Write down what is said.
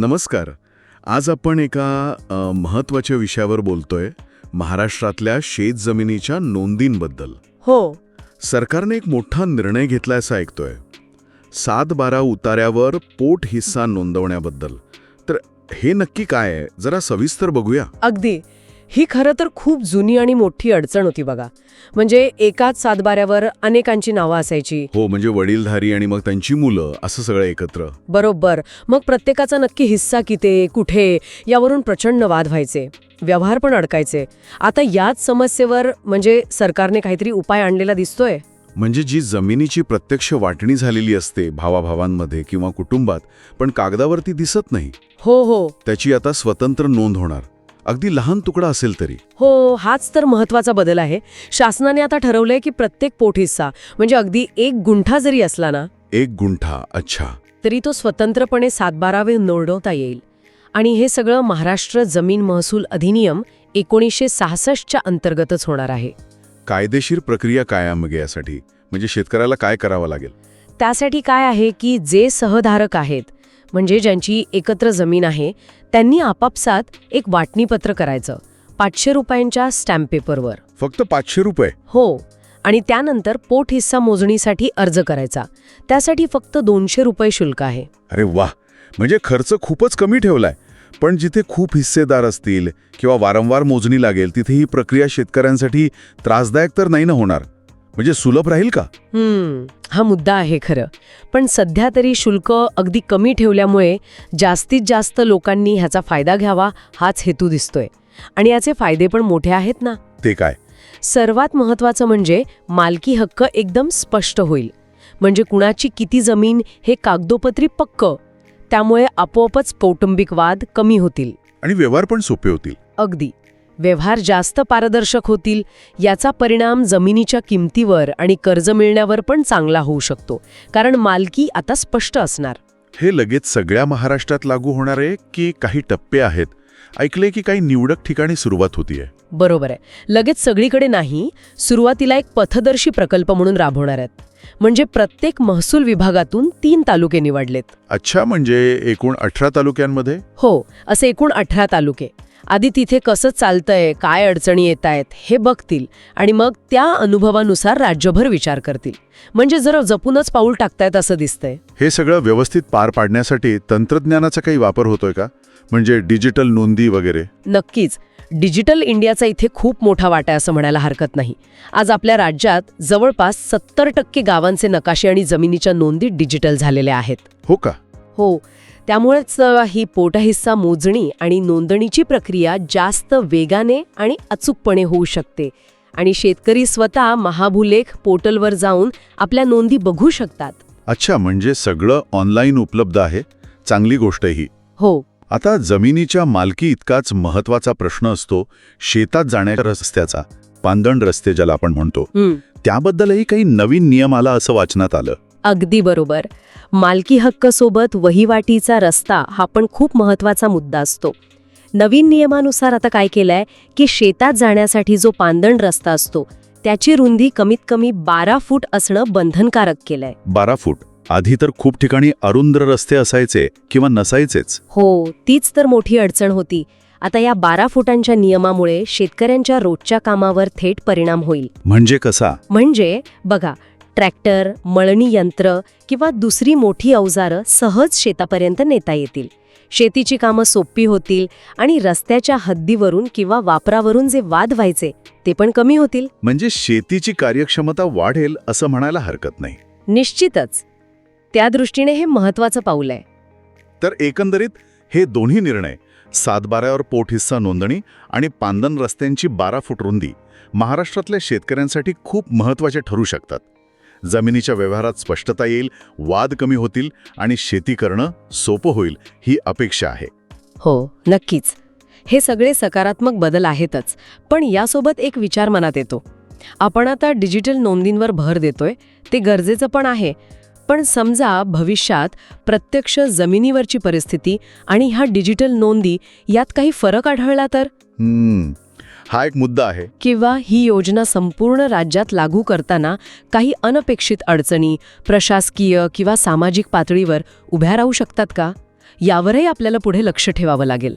नमस्कार. आज आपण एका महत्त्वाच्या विषयावर बोलतोय महाराष्ट्रातल्या शेतजमिनीच्या नोंदींबद्दल. हो. सरकारने एक मोठा निर्णय घेतला असं ऐकतोय. सात बारा उतार्यावर पोट हिस्सा नोंदवण्याबद्दल. तर हे नक्की काय आहे? जरा सविस्तर बघूया. अगदी. ही खरं तर खूप जुनी आणि मोठी अडचण होती बघा. म्हणजे एकाच सातबाऱ्यावर अनेकांची नावं असायची. हो म्हणजे वडीलधारी आणि मग त्यांची मुलं असं सगळं एकत्र. बरोबर. मग प्रत्येकाचा नक्की हिस्सा किती कुठे यावरून प्रचंड वाद व्हायचे. व्यवहार पण अडकायचे. आता याच समस्येवर म्हणजे सरकारने काहीतरी उपाय आणलेला दिसतोय? म्हणजे जी जमिनीची प्रत्यक्ष वाटणी झालेली असते भावाभावांमध्ये किंवा कुटुंबात पण कागदावरती दिसत नाही. हो हो. त्याची आता स्वतंत्र नोंद होणार. अगदी लहान तुकडा असेल तरी. हो हाच तर महत्त्वाचा बदल आहे. शासनाने आता ठरवलंय की प्रत्येक पोट हिस्सा म्हणजे अगदी एक गुंठा जरी असला ना एक गुंठा अच्छा. तरी तो स्वतंत्रपणे सातबारावे नोंदवता येईल. आणि हे सगळं महाराष्ट्र जमीन महसूल अधिनियम एकोणीसशे सहासष्टच्या अंतर्गतच होणार आहे. कायदेशीर प्रक्रिया काय आहे मग यासाठी. म्हणजे शेतकऱ्याला काय करावं लागेल? त्यासाठी काय आहे की जे सहधारक आहेत म्हणजे ज्यांची एकत्र जमीन आहे त्यांनी आपापसात एक वाटणीपत्र करायचं पाचशे रुपयांच्या स्टॅम्प पेपरवर. फक्त पाचशे रुपये? हो आणि त्यानंतर पोट हिस्सा मोजणीसाठी अर्ज करायचा. त्यासाठी फक्त दोनशे रुपये शुल्क आहे. अरे वाह! म्हणजे खर्च खूपच कमी ठेवलाय. पण जिथे खूप हिस्सेदार असतील किंवा वारंवार मोजणी लागेल तिथे ही प्रक्रिया शेतकऱ्यांसाठी त्रासदायक तर नाही ना होणार? म्हणजे सुलभ राहील का? हम्म हा मुद्दा आहे खरं. पण सध्या तरी शुल्क अगदी कमी ठेवल्यामुळे जास्तीत जास्त लोकांनी ह्याचा फायदा घ्यावा हाच हेतू दिसतोय. आणि याचे फायदे पण मोठे आहेत ना? ते काय? सर्वात महत्वाचं म्हणजे मालकी हक्क एकदम स्पष्ट होईल. म्हणजे कुणाची किती जमीन हे कागदोपत्री पक्क त्यामुळे आपोआपच कौटुंबिक वाद कमी होतील. आणि व्यवहार पण सोपे होतील. अगदी. व्यवहार जास्त पारदर्शक होतील याचा परिणाम जमिनीच्या किमतीवर आणि कर्ज मिळण्यावर पण चांगला होऊ शकतो. कारण मालकी आता स्पष्ट असणार. हे लगेच सगळ्या महाराष्ट्रात लागू होणार आहे की काही टप्पे आहेत? ऐकले की काही निवडक ठिकाणी सुरुवात होतीये. बरोबर आहे. लगेच सगळीकडे नाही सुरुवातीला एक पथदर्शी प्रकल्प म्हणून राबवणार आहेत. म्हणजे प्रत्येक महसूल विभागातून तीन तालुके निवडलेत. अच्छा म्हणजे एकूण अठरा तालुक्यांमध्ये? हो असे एकूण अठरा तालुके. आधी तिथे कसं चालतंय काय अडचणी येत आहेत हे बघतील आणि मग त्या अनुभवानुसार राज्यभर विचार करतील. म्हणजे जरा जपूनच पाऊल टाकतायत असं दिसतंय. हे सगळं व्यवस्थित पार पाडण्यासाठी तंत्रज्ञानाचा काही वापर होतोय का? म्हणजे डिजिटल नोंदी वगैरे? नक्कीच. डिजिटल इंडियाचा इथे खूप मोठा वाटा आहे असं म्हणायला हरकत नाही. आज आपल्या राज्यात जवळपास सत्तर टक्के गावांचे नकाशे आणि जमिनीच्या नोंदी डिजिटल झालेल्या आहेत. हो का? हो. त्यामुळेच ही पोटहिस्सा मोजणी आणि नोंदणीची प्रक्रिया जास्त वेगाने आणि अचूकपणे होऊ शकते. आणि शेतकरी स्वतः महाभूलेख पोर्टलवर जाऊन आपल्या नोंदी बघू शकतात. अच्छा म्हणजे सगळं ऑनलाईन उपलब्ध आहे? चांगली गोष्ट ही. हो. आता जमिनीच्या मालकी इतकाच महत्त्वाचा प्रश्न असतो शेतात जाण्याच्या रस्त्याचा पांदण रस्ते ज्याला आपण म्हणतो. त्याबद्दलही काही नवीन नियम आला असं वाचनात आलं. अगदी बरोबर. मालकी हक्क सोबत वहिवाटीचा रस्ता हा पण खूप महत्त्वाचा मुद्दा असतो. नवीन नियमानुसार आता काय केलंय की शेतात जाण्यासाठी जो पांदण रस्ता असतो त्याची रुंदी कमीत कमी बारा फूट असणं बंधनकारक केलंय. बारा फूट? आधी तर खूप ठिकाणी अरुंद रस्ते असायचे किंवा नसायचेच. हो तीच तर मोठी अडचण होती. आता या बारा फुटांच्या नियमामुळे शेतकऱ्यांच्या रोजच्या कामावर थेट परिणाम होईल. म्हणजे कसा? म्हणजे बघा ट्रॅक्टर मळणी यंत्र किंवा दुसरी मोठी अवजारं सहज शेतापर्यंत नेता येतील. शेतीची कामं सोपी होतील आणि रस्त्याच्या हद्दीवरून किंवा वापरावरून जे वाद व्हायचे ते पण कमी होतील. म्हणजे शेतीची कार्यक्षमता वाढेल असं म्हणायला हरकत नाही. निश्चितच. त्या दृष्टीने हे महत्वाचं पाऊल आहे. तर एकंदरीत हे दोन्ही निर्णय सातबाऱ्यावर पोट हिस्सा नोंदणी आणि पांदन रस्त्यांची बारा फूट रुंदी महाराष्ट्रातल्या शेतकऱ्यांसाठी खूप महत्त्वाचे ठरू शकतात. जमिनीच्या व्यवहारात स्पष्टता येईल वाद कमी होतील आणि शेती करणं सोपं होईल ही अपेक्षा आहे. हो नक्कीच. हे सगळे सकारात्मक बदल आहेतच पण यासोबत एक विचार मनात येतो. आपण आता डिजिटल नोंदींवर भर देतोय ते गरजेचं पण आहे पण समजा भविष्यात प्रत्यक्ष जमिनीवरची परिस्थिती आणि ह्या डिजिटल नोंदी यात काही फरक आढळला तर? हा एक मुद्दा आहे. किंवा ही योजना संपूर्ण राज्यात लागू करताना काही अनपेक्षित अडचणी प्रशासकीय किंवा सामाजिक पातळीवर उभ्या राहू शकतात का? यावरही आपल्याला पुढे लक्ष ठेवावं लागेल.